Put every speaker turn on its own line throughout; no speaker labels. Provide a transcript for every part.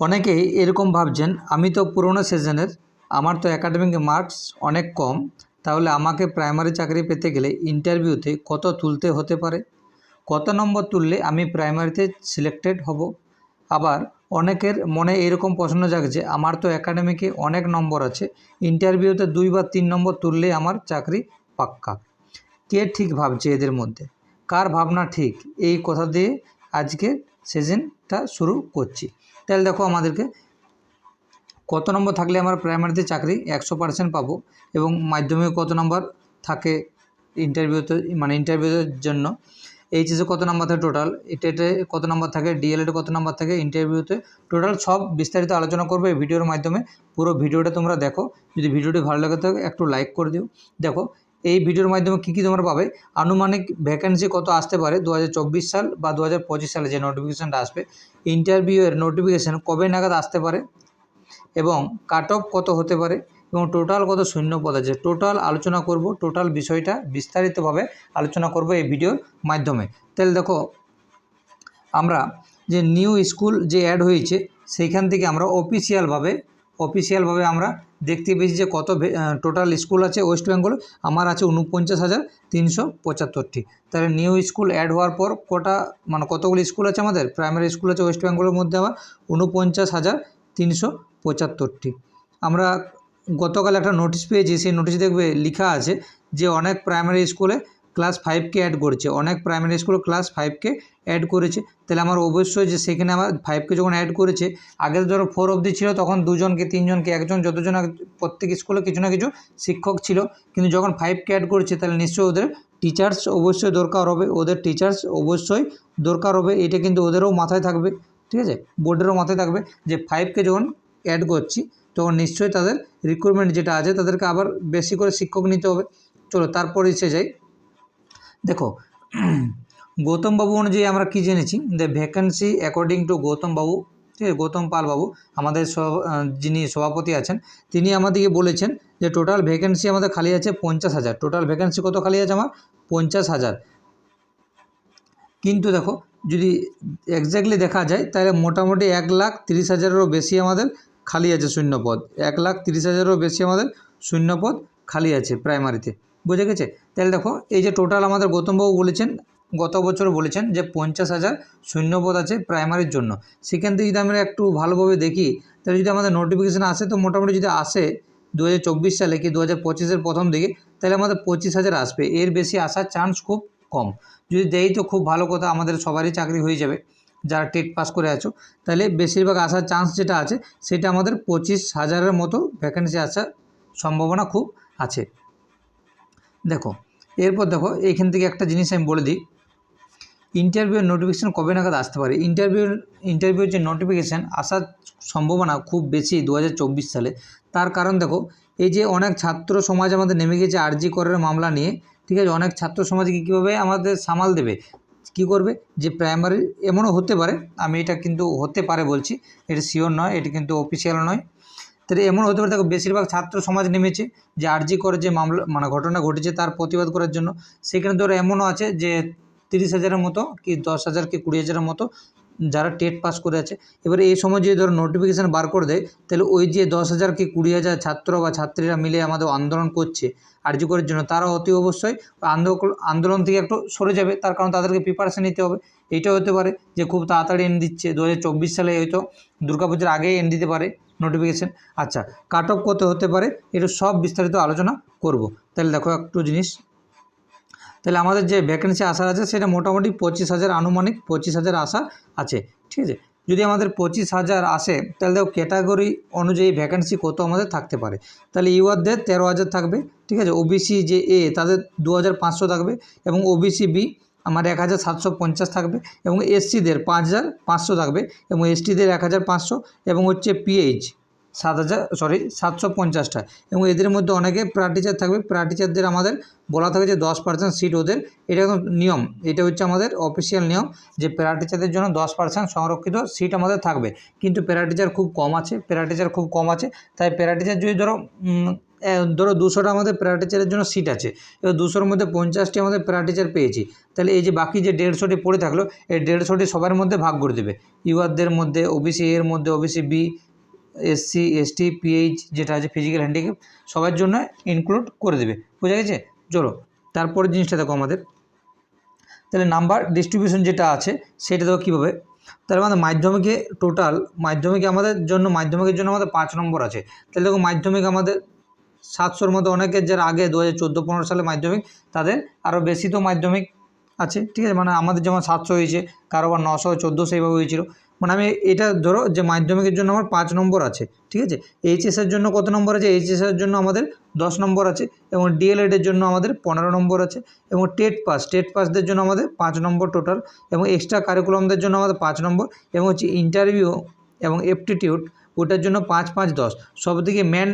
অনেকেই এরকম ভাবছেন, আমি তো পুরনো সেশনের আমার তো একাডেমিক মার্কস অনেক কম, তাহলে আমাকে প্রাইমারি চাকরি পেতে গেলে ইন্টারভিউতে কত তুলতে হতে পারে? কত নম্বর তুললে আমি প্রাইমারিতে সিলেক্টেড হব? আবার অনেকের মনে এরকম প্রশ্ন জাগছে, আমার তো একাডেমিকে অনেক নম্বর আছে ইন্টারভিউতে দুই বা তিন নম্বর তুললে আমার চাকরি পাক্কা। কে ঠিক ভাবছে এদের মধ্যে? কার ভাবনা ঠিক? এই কথা দিয়ে আজকে সেশনটা শুরু করছি। তাহলে দেখো আমাদেরকে কত নম্বর থাকলে আমার প্রাইমারিতে চাকরি? একশো পার্সেন্ট পাবো। এবং মাধ্যমিক কত নম্বর থাকে ইন্টারভিউতে মানে ইন্টারভিউর জন্য? এইচএসে কত নম্বর থাকে টোটাল এটেটে কত নম্বর থাকে? ডিএলএডে কত নম্বর থাকে? ইন্টারভিউতে টোটাল সব বিস্তারিত আলোচনা করবে এই ভিডিওর মাধ্যমে। পুরো ভিডিওটা তোমরা দেখো। যদি ভিডিওটি ভালো লাগে থাকে একটু লাইক করে দিও। দেখো এই ভিডিওর মাধ্যমে কী কী তোমরা পাবে? আনুমানিক ভ্যাকেন্সি কত আসতে পারে? দু হাজার চব্বিশ সাল বা দু হাজার পঁচিশ সালে যে নোটিফিকেশানটা আসবে ইন্টারভিউয়ের নোটিফিকেশান কবে নাগাদ আসতে পারে? এবং কাট অফ কত হতে পারে? এবং টোটাল কত শূন্য পদ? আছে টোটাল আলোচনা করব টোটাল বিষয়টা বিস্তারিতভাবে আলোচনা করব এই ভিডিওর মাধ্যমে। তাহলে দেখো, আমরা যে নিউ স্কুল যে অ্যাড হয়েছে, সেইখান থেকে আমরা অফিসিয়ালভাবে অফিসিয়ালভাবে আমরা দেখতে পেয়েছি যে কত টোটাল স্কুল আছে ওয়েস্ট বেঙ্গল আমার আছে উনপঞ্চাশ হাজার তিনশো পঁচাত্তরটি। তাহলে নিউ স্কুল অ্যাড হওয়ার পর কটা মানে কতগুলো স্কুল আছে আমাদের? প্রাইমারি স্কুল আছে ওয়েস্ট বেঙ্গলের মধ্যে আমার উনপঞ্চাশ হাজার তিনশো পঁচাত্তরটি। আমরা গতকাল একটা নোটিশ পেয়েছি, সেই নোটিশ দেখবে লেখা আছে যে অনেক প্রাইমারি স্কুলে ক্লাস ফাইভকে অ্যাড করেছে। অনেক প্রাইমারি স্কুলে ক্লাস ফাইভকে অ্যাড করেছে। তাহলে আমার অবশ্যই যে সেখানে আমার ফাইভকে যখন অ্যাড করেছে, আগে ধরো ফোর অবধি ছিল, তখন দুজনকে, তিনজনকে, একজন যতজন প্রত্যেক স্কুলে কিছু না কিছু শিক্ষক ছিল। কিন্তু যখন ফাইভকে অ্যাড করেছে, তাহলে নিশ্চয়ই ওদের টিচার্স অবশ্যই দরকার হবে। ওদের টিচার্স অবশ্যই দরকার হবে। এটা কিন্তু ওদেরও মাথায় থাকবে। ঠিক আছে? বোর্ডেরও মাথায় থাকবে যে ফাইভকে যখন অ্যাড করছি, তখন নিশ্চয়ই তাদের রিক্রুটমেন্ট যেটা আছে, তাদেরকে আবার বেশি করে শিক্ষক নিতে হবে। চলো, তারপরে এসে যাই। দেখো, গৌতম বাবু অনুযায়ী আমরা কী জেনেছি? The vacancy according to Gautam babu, ঠিক আছে, গৌতম পাল বাবু, আমাদের যিনি সভাপতি আছেন, তিনি আমাদেরকে বলেছেন যে টোটাল ভ্যাকেন্সি আমাদের খালি আছে পঞ্চাশ হাজার। টোটাল ভ্যাকেন্সি কত খালি আছে আমার? পঞ্চাশ হাজার। কিন্তু দেখো, যদি এক্স্যাক্টলি দেখা যায়, তাহলে মোটামুটি এক লাখ তিরিশ হাজারেরও বেশি আমাদের খালি আছে শূন্যপদ। এক লাখ তিরিশ হাজারেরও বেশি আমাদের শূন্যপদ খালি আছে প্রাইমারিতে বুঝে গেছে? তাহলে দেখো, এই যে টোটাল আমাদের গৌতমবাবু বলেছেন, গত বছর বলেছেন যে পঞ্চাশ হাজার শূন্যপদ আছে প্রাইমারির জন্য। সেখান থেকে যদি আমরা একটু ভালোভাবে দেখি, তাহলে যদি আমাদের নোটিফিকেশান আসে, তো মোটামুটি যদি আসে দু হাজার চব্বিশ সালে কি দু হাজার প্রথম দিকে, তাহলে আমাদের পঁচিশ হাজার আসবে। এর বেশি আসার চান্স খুব কম। যদি দেই তো খুব ভালো কথা, আমাদের সবারই চাকরি হয়ে যাবে। যারা টেট পাস করে আছো, তাহলে বেশিরভাগ আসার চান্স যেটা আছে, সেটা আমাদের পঁচিশ হাজারের মতো ভ্যাকেন্সি আসার সম্ভাবনা খুব আছে। দেখো, এরপর দেখো এইখান থেকে একটা জিনিস আমি বলে দিই। ইন্টারভিউর নোটিফিকেশান কবে নাগাদ আসতে পারে? ইন্টারভিউ ইন্টারভিউর যে নোটিফিকেশান আসার সম্ভাবনা খুব বেশি দু হাজার চব্বিশ সালে। তার কারণ দেখো, এই যে অনেক ছাত্র সমাজ আমাদের নেমে গেছে আরজি করের মামলা নিয়ে, ঠিক আছে? অনেক ছাত্র সমাজকে কীভাবে আমাদের সামাল দেবে? কি করবে? যে প্রাইমারি এমনও হতে পারে, আমি এটা কিন্তু হতে পারে বলছি। এটা শিওর নয়, এটি কিন্তু অফিসিয়াল নয়। তাহলে এমন হতে পারে দেখো, বেশিরভাগ ছাত্র সমাজ নেমেছে যে আরজি করে যে মামলা মানে ঘটনা ঘটেছে তার প্রতিবাদ করার জন্য। সেখানে ধরো এমনও আছে যে তিরিশ হাজারের মতো কি দশ হাজার কি কুড়ি হাজারের মতো যারা টেট পাস করে আছে। এবারে এই সময় যদি ধরো নোটিফিকেশান বার করে দেয়, তাহলে ওই যে দশ হাজার কি কুড়ি হাজার ছাত্র বা ছাত্রীরা মিলে আমাদের আন্দোলন করছে আরজি করার জন্য, তারা অতি অবশ্যই আন্দোলন থেকে একটু সরে যাবে। তার কারণ তাদেরকে প্রিপারেশান নিতে হবে। এইটাও হতে পারে যে খুব তাড়াতাড়ি এন দিচ্ছে। দু হাজার চব্বিশ সালে হয়তো দুর্গাপুজোর আগেই এন দিতে পারে। নোটিফিকেশান আচ্ছা কাট অফ কত হতে পারে? এটা সব বিস্তারিত আলোচনা করব। তাহলে দেখো একটু জিনিস। তাহলে আমাদের যে ভ্যাকেন্সি আসার আছে, সেটা মোটামুটি পঁচিশ হাজার, আনুমানিক পঁচিশ হাজার আশা আছে। ঠিক আছে? যদি আমাদের পঁচিশ হাজার আসে, তাহলে দেখো ক্যাটাগরি অনুযায়ী ভ্যাকেন্সি কত আমাদের থাকতে পারে। তাহলে ইউআরদের তেরো হাজার থাকবে। ঠিক আছে? ওবিসি যে এ তাদের দু হাজার পাঁচশো থাকবে এবং ওবিসি বি আমার এক হাজার সাতশো পঞ্চাশ থাকবে এবং এসসিদের পাঁচ হাজার পাঁচশো থাকবে এবং এসটিদের এক হাজার পাঁচশো এবং হচ্ছে পিএইচ সাত হাজার সরি সাতশো পঞ্চাশটা। এবং এদের মধ্যে অনেকে প্রা টিচার থাকবে। প্রা টিচারদের আমাদের বলা থাকে যে দশ পার্সেন্ট সিট ওদের। এটা নিয়ম। এটা হচ্ছে আমাদের অফিসিয়াল নিয়ম যে প্যারা টিচারদের জন্য দশ পার্সেন্ট সংরক্ষিত সিট আমাদের থাকবে। কিন্তু প্যারা টিচার খুব কম আছে। প্যারা টিচার খুব কম আছে। তাই প্যারা টিচার যদি ধরো ধরো দুশোটা আমাদের প্যারা টিচারের জন্য সিট আছে। এবার দুশোর মধ্যে পঞ্চাশটি আমাদের প্যারা টিচার পেয়েছি। তাহলে এই যে বাকি যে দেড়শোটি পড়ে থাকল, এই দেড়শোটি সবার মধ্যে ভাগ করে দেবে। ইউআরদের মধ্যে ওবিসি এর মধ্যে OBC B SC ST PH যেটা আছে ফিজিক্যাল হ্যান্ডিক্যাপ সবার জন্য ইনক্লুড করে দেবে। বোঝা গেছে? চলো তারপরের জিনিসটা দেখো আমাদের। তাহলে নাম্বার ডিস্ট্রিবিউশন যেটা আছে, সেটা দেখো কীভাবে। তাহলে আমাদের মাধ্যমিকে টোটাল মাধ্যমিকে আমাদের জন্য, মাধ্যমিকের জন্য আমাদের পাঁচ নম্বর আছে। তাহলে দেখো মাধ্যমিক আমাদের সাতশোর মধ্যে অনেকের যারা আগে দু হাজার চোদ্দ, পনেরো সালে মাধ্যমিক, তাদের আরও বেশি তো মাধ্যমিক আছে, ঠিক আছে? মানে আমাদের যেমন সাতশো হয়েছে কারও কারোবার নশো চোদ্দোশো এইভাবে হয়েছিল। মানে আমি এটা ধরো যে মাধ্যমিকের জন্য আমার পাঁচ নম্বর আছে, ঠিক আছে? এইচএসের জন্য কত নম্বর আছে? এইচএসের জন্য আমাদের দশ নম্বর আছে এবং ডিএলএডের জন্য আমাদের পনেরো নম্বর আছে এবং টেট পাস, টেট পাসদের জন্য আমাদের পাঁচ নম্বর টোটাল এবং এক্সট্রা কারিকুলামদের জন্য আমাদের পাঁচ নম্বর এবং হচ্ছে ইন্টারভিউ এবং এপটিটিউড, ওটার জন্য পাঁচ পাঁচ, দশ। সব থেকে মেন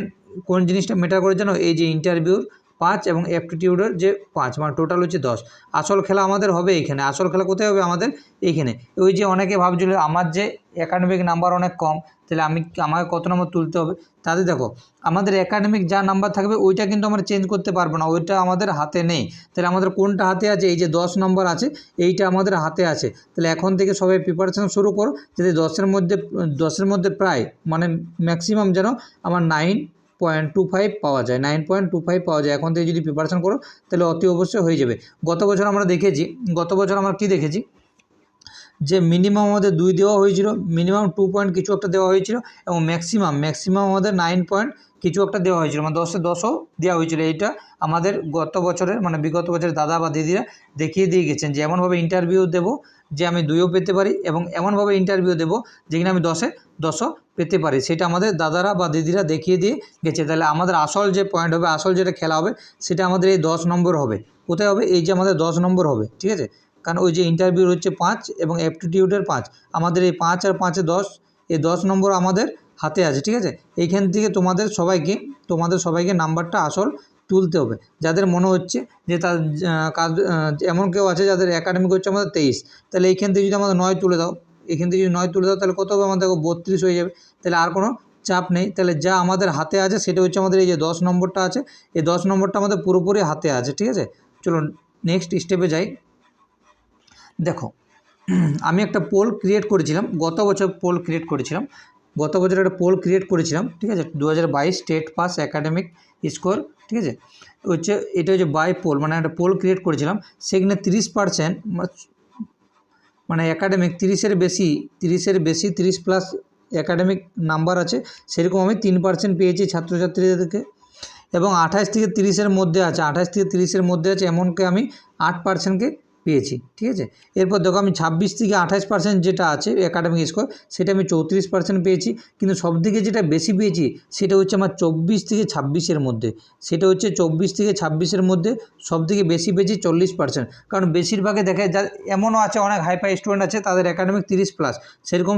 কোন জিনিসটা মেটার করে জানো? এই যে ইন্টারভিউর পাঁচ এবং অ্যাপটিটিউডের যে পাঁচ মানে টোটাল হচ্ছে দশ। আসল খেলা আমাদের হবে এইখানে আসল খেলা কোথায় হবে? আমাদের এইখানে ওই যে অনেকে ভাবছিল, আমার যে একাডেমিক নাম্বার অনেক কম, তাহলে আমি আমাকে কত নম্বর তুলতে হবে? তাতে দেখো, আমাদের একাডেমিক যা নাম্বার থাকবে, ওইটা কিন্তু আমরা চেঞ্জ করতে পারব না। ওইটা আমাদের হাতে নেই। তাহলে আমাদের কোনটা হাতে আছে? এই যে দশ নম্বর আছে, এইটা আমাদের হাতে আছে। তাহলে এখন থেকে সবাই প্রিপারেশান শুরু করো, যাতে দশের মধ্যে দশের মধ্যে প্রায় মানে ম্যাক্সিমাম যেন আমার নাইন পয়েন্ট টু ফাইভ পাওয়া যায়। নাইন পয়েন্ট টু ফাইভ পাওয়া যায়। এখন থেকে যদি প্রিপারেশন করো, তাহলে অতি অবশ্যই হয়ে যাবে। গত বছর আমরা দেখেছি, গত বছর আমরা কী দেখেছি? যে মিনিমাম আমাদের দুই দেওয়া হয়েছিল মিনিমাম টু পয়েন্ট কিছু একটা দেওয়া হয়েছিল এবং ম্যাক্সিমাম ম্যাক্সিমাম আমাদের নাইন পয়েন্ট কিছু একটা দেওয়া হয়েছিল। মানে দশে দশও দেওয়া হয়েছিল। এইটা আমাদের গত বছরের মানে বিগত বছরের দাদা বা দিদিরা দেখিয়ে দিয়ে গেছেন যে এমনভাবে ইন্টারভিউ দেবো যে আমি দুইও পেতে পারি এবং এমনভাবে ইন্টারভিউ দেবো যেখানে আমি দশে দশও পেতে পারি। সেটা আমাদের দাদারা বা দিদিরা দেখিয়ে দিয়ে গেছে। তাহলে আমাদের আসল যে পয়েন্ট হবে, আসল যেটা খেলা হবে, সেটা আমাদের এই দশ নম্বর হবে। কোথায় হবে? এই যে আমাদের দশ নম্বর হবে, ঠিক আছে? কারণ ওই যে ইন্টারভিউ হচ্ছে পাঁচ এবং অ্যাপটিটিউডের পাঁচ। আমাদের এই পাঁচ আর পাঁচে দশ, এই দশ নম্বর আমাদের হাতে আছে, ঠিক আছে? এইখান থেকে তোমাদের সবাইকে তোমাদের সবাইকে নাম্বারটা আসল তুলতে হবে। যাদের মনে হচ্ছে যে তার কাজ এমন কেউ আছে যাদের একাডেমিক হচ্ছে আমাদের তেইশ, তাহলে এইখান থেকে যদি আমাদের নয় তুলে দাও এখান থেকে যদি নয় তুলে দাও, তাহলে কত হবে আমাদের বত্রিশ হয়ে যাবে। তাহলে আর কোনো চাপ নেই। তাহলে যা আমাদের হাতে আছে সেটা হচ্ছে আমাদের এই যে দশ নম্বরটা আছে, এই দশ নম্বরটা আমাদের পুরোপুরি হাতে আছে, ঠিক আছে? চলো নেক্সট স্টেপে যাই। দেখো, আমি একটা পোল ক্রিয়েট করেছিলাম, গত বছর পোল ক্রিয়েট করেছিলাম, গত বছর একটা পোল ক্রিয়েট করেছিলাম, ঠিক আছে? দু হাজার বাইশ স্টেট পাস একাডেমিক স্কোর ঠিক আছে? হচ্ছে এটা হচ্ছে বাই পোল মানে একটা পোল ক্রিয়েট করেছিলাম, সেখানে তিরিশ পার্সেন্ট মানে অ্যাকাডেমিক তিরিশের বেশি তিরিশের বেশি, তিরিশ প্লাস অ্যাকাডেমিক নাম্বার আছে, সেরকম আমি তিন পার্সেন্ট পেয়েছি ছাত্রছাত্রীদেরকে। এবং আঠাশ থেকে তিরিশের মধ্যে আছে, আঠাশ থেকে তিরিশের মধ্যে আছে, এমনকি আমি আট পার্সেন্টকে পেয়েছি, ঠিক আছে? এরপর দেখো আমি ছাব্বিশ থেকে আঠাশ পার্সেন্ট যেটা আছে একাডেমিক স্কোর সেটা আমি চৌত্রিশ পার্সেন্ট পেয়েছি। কিন্তু সবথেকে যেটা বেশি পেয়েছি, সেটা হচ্ছে আমার চব্বিশ থেকে ছাব্বিশের মধ্যে। সেটা হচ্ছে চব্বিশ থেকে ছাব্বিশের মধ্যে সবথেকে বেশি পেয়েছি চল্লিশ পার্সেন্ট কারণ বেশিরভাগে দেখা যায় এমনও আছে, অনেক হাইফাই স্টুডেন্ট আছে, তাদের একাডেমিক তিরিশ প্লাস সেরকম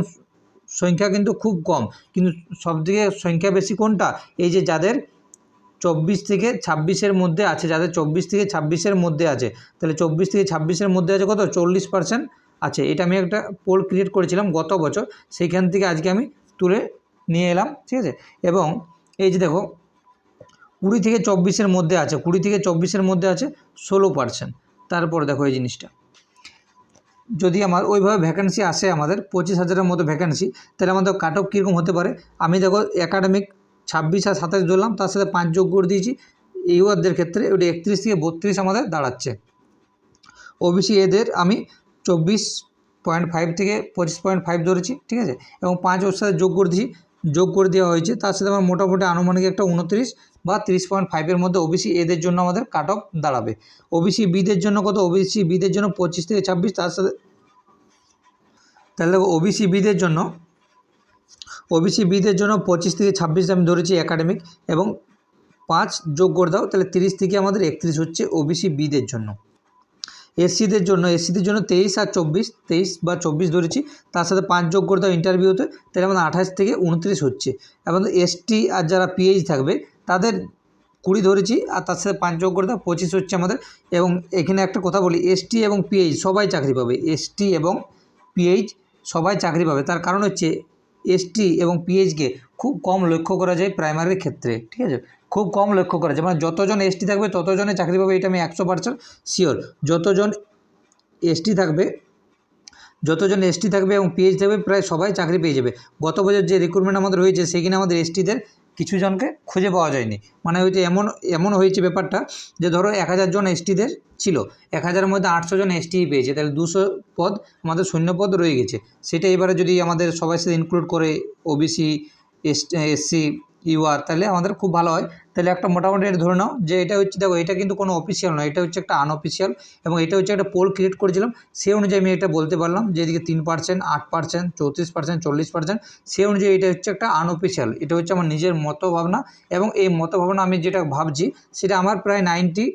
সংখ্যা কিন্তু খুব কম। কিন্তু সবথেকে সংখ্যা বেশি কোনটা? এই যে যাদের চব্বিশ থেকে ছাব্বিশের মধ্যে আছে, যাদের চব্বিশ থেকে ছাব্বিশের মধ্যে আছে। তাহলে চব্বিশ থেকে ছাব্বিশের মধ্যে আছে কত? চল্লিশ পার্সেন্ট আছে। এটা আমি একটা পোল ক্রিয়েট করেছিলাম গত বছর। সেইখান থেকে আজকে আমি তুলে নিয়ে এলাম, ঠিক আছে? এবং এই যে দেখো, কুড়ি থেকে চব্বিশের মধ্যে আছে, কুড়ি থেকে চব্বিশের মধ্যে আছে ষোলো পার্সেন্ট তারপর দেখো এই জিনিসটা। যদি আমার ওইভাবে ভ্যাকেন্সি আসে আমাদের, পঁচিশ হাজারের মতো ভ্যাকেন্সি তাহলে আমাদের কাট অফ কীরকম হতে পারে? আমি দেখো একাডেমিক ছাব্বিশ আর সাতাশ ধরলাম, তার সাথে পাঁচ যোগ করে দিয়েছি। ইউআরদের ক্ষেত্রে ওটা একত্রিশ থেকে বত্রিশ আমাদের দাঁড়াচ্ছে। ওবিসি এদের আমি চব্বিশ পয়েন্ট ফাইভ থেকে পঁচিশ পয়েন্ট ফাইভ ধরেছি, ঠিক আছে? এবং পাঁচ ওর সাথে যোগ করে দিয়েছি। যোগ করে দেওয়া হয়েছে, তার সাথে আমার মোটামুটি আনুমানিক একটা উনত্রিশ বা তিরিশ পয়েন্ট ফাইভের মধ্যে ওবিসি এদের জন্য আমাদের কাট অফ দাঁড়াবে। ওবিসি বিদের জন্য কত? ওবিসি বিদের জন্য পঁচিশ থেকে ছাব্বিশ, তার সাথে তাহলে ওবিসি বিদের জন্য ওবিসি বিদের জন্য পঁচিশ থেকে ছাব্বিশ আমি ধরেছি একাডেমিক এবং পাঁচ যোগ করে দাও, তাহলে তিরিশ থেকে আমাদের একত্রিশ হচ্ছে ওবিসি বিদের জন্য। এসসিদের জন্য এসসিদের জন্য তেইশ আর চব্বিশ, তেইশ বা চব্বিশ ধরেছি, তার সাথে পাঁচ যোগ করে দাও ইন্টারভিউতে তাহলে আমাদের আঠাশ থেকে উনত্রিশ হচ্ছে। এবং এসটি আর যারা পিএইচ থাকবে, তাদের কুড়ি ধরেছি, আর তার সাথে পাঁচ যোগ করে দাও, পঁচিশ হচ্ছে আমাদের। এবং এখানে একটা কথা বলি, এসটি এবং পিএইচ সবাই চাকরি পাবে, এসটি এবং পিএইচ সবাই চাকরি পাবে, তার কারণ হচ্ছে এসটি এবং পিএইচকে খুব কম লক্ষ্য করা যায় প্রাইমারির ক্ষেত্রে, ঠিক আছে? খুব কম লক্ষ্য করা যায়। মানে যতজন এসটি থাকবে, ততজনে চাকরি পাবে, এটা আমি একশো পার্সেন্ট শিওর যতজন এসটি থাকবে, যতজন এসটি থাকবে এবং পিএইচ থাকবে, প্রায় সবাই চাকরি পেয়ে যাবে। গত বছর যে রিক্রুটমেন্ট আমাদের হয়েছে সেখানে আমাদের এসটিদের কিছু জনকে খুঁজে পাওয়া যায়নি। মানে হয়তো এমন এমন হয়েছে ব্যাপারটা যে ধরো এক হাজার জন এসটিদের ছিল। এক হাজারের মধ্যে আটশো জন এসটি পেয়েছে। তাহলে দুশো পদ আমাদের শূন্য পদ রয়ে গেছে। সেটা এবারে যদি আমাদের সবাই সাথে ইনক্লুড করে ওবিসি এস এসসি ইউআর তাহলে আমাদের খুব ভালো হয়। তাহলে একটা মোটামুটি এটা ধরে নাও যে এটা হচ্ছে, দেখো এটা কিন্তু কোনো অফিসিয়াল নয়, এটা হচ্ছে একটা আনঅফিসিয়াল এবং এটা হচ্ছে একটা পোল ক্রিয়েট করেছিলাম, সেই অনুযায়ী আমি এটা বলতে পারলাম যে এদিকে তিন পার্সেন্ট আট পার্সেন্ট চৌত্রিশ পার্সেন্ট চল্লিশ পার্সেন্ট সেই অনুযায়ী এটা হচ্ছে একটা আনঅফিসিয়াল এটা হচ্ছে আমার নিজের মতভাবনা এবং এই মতভাবনা আমি যেটা ভাবছি সেটা আমার প্রায় নাইনটি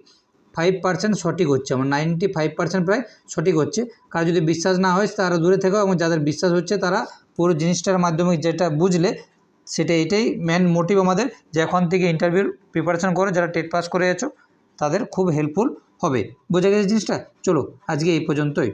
ফাইভ পার্সেন্ট সঠিক হচ্ছে, আমার নাইনটি ফাইভ পার্সেন্ট প্রায় সঠিক হচ্ছে, কার যদি বিশ্বাস না হয় তারা দূরে থেকেও এবং যাদের বিশ্বাস হচ্ছে তারা পুরো জিনিসটার মাধ্যমে যেটা বুঝলে সেটা এটাই মেন মোটিভ আমাদের যে এখন থেকে ইন্টারভিউর প্রিপারেশান করো, যারা টেট পাস করে আছো, তাদের খুব হেল্পফুল হবে। বোঝা গেছে জিনিসটা? চলো, আজকে এই পর্যন্তই।